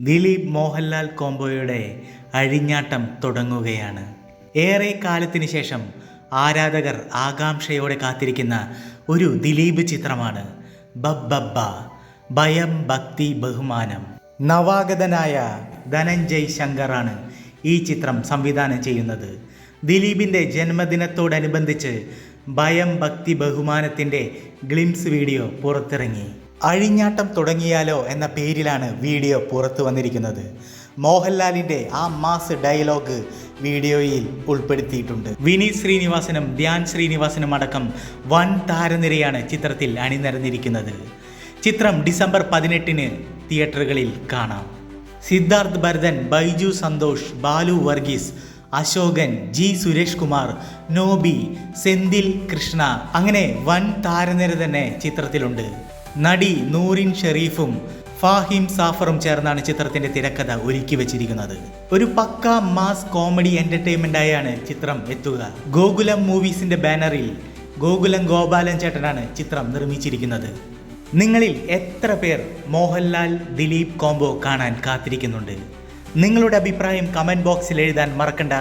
ദിലീപ് മോഹൻലാൽ കോംബോയുടെ അഴിഞ്ഞാട്ടം തുടങ്ങുകയാണ്. ഏറെ കാലത്തിന് ശേഷം ആരാധകർ ആകാംക്ഷയോടെ കാത്തിരിക്കുന്ന ഒരു ദിലീപ് ചിത്രമാണ് ബബ്ബബ്ബ ഭയം ഭക്തി ബഹുമാനം. നവാഗതനായ ധനഞ്ജയ് ശങ്കറാണ് ഈ ചിത്രം സംവിധാനം ചെയ്യുന്നത്. ദിലീപിന്റെ ജന്മദിനത്തോടനുബന്ധിച്ച് ഭയം ഭക്തി ബഹുമാനത്തിന്റെ ഗ്ലിംസ് വീഡിയോ പുറത്തിറങ്ങി. അഴിഞ്ഞാട്ടം തുടങ്ങിയാലോ എന്ന പേരിലാണ് വീഡിയോ പുറത്തു വന്നിരിക്കുന്നത്. മോഹൻലാലിന്റെ ആ മാസ് ഡയലോഗ് വീഡിയോയിൽ ഉൾപ്പെടുത്തിയിട്ടുണ്ട്. വിനീത് ശ്രീനിവാസനും ധ്യാൻ ശ്രീനിവാസനും അടക്കം വൻ താരനിരയാണ് ചിത്രത്തിൽ അണിനിരന്നിരിക്കുന്നത്. ചിത്രം ഡിസംബർ പതിനെട്ടിന് തിയേറ്ററുകളിൽ കാണാം. സിദ്ധാർത്ഥ് ഭരതൻ ബൈജു സന്തോഷ് ബാലു വർഗീസ് അശോകൻ ജി സുരേഷ് കുമാർ നോബി സെന്തിൽ കൃഷ്ണ അങ്ങനെ വൻ താരനിര തന്നെ ചിത്രത്തിലുണ്ട്. നടി നൂറിൻ ഷെറീഫും ഫാഹിം സാഫറും ചേർന്നാണ് ചിത്രത്തിന്റെ തിരക്കഥ ഒരുക്കി വെച്ചിരിക്കുന്നത്. ഒരു പക്ക മാസ് കോമഡി എന്റർടൈൻമെന്റായാണ് ചിത്രം എത്തുക. ഗോകുലം മൂവീസിന്റെ ബാനറിൽ ഗോകുലം ഗോപാലൻ ചേട്ടനാണ് ചിത്രം നിർമ്മിച്ചിരിക്കുന്നത്. നിങ്ങളിൽ എത്ര പേർ മോഹൻലാൽ ദിലീപ് കോംബോ കാണാൻ കാത്തിരിക്കുന്നുണ്ട്? നിങ്ങളുടെ അഭിപ്രായം കമന്റ് ബോക്സിൽ എഴുതാൻ മറക്കണ്ട.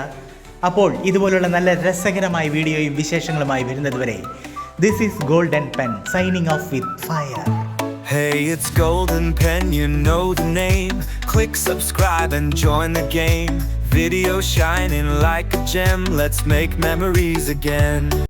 അപ്പോൾ ഇതുപോലുള്ള നല്ല രസകരമായ വീഡിയോയും വിശേഷങ്ങളുമായി വരുന്നതുവരെ This is Golden Pen signing off with fire. Hey, it's Golden Pen, you know the name. Click subscribe and join the game. Video shining like a gem, let's make memories again.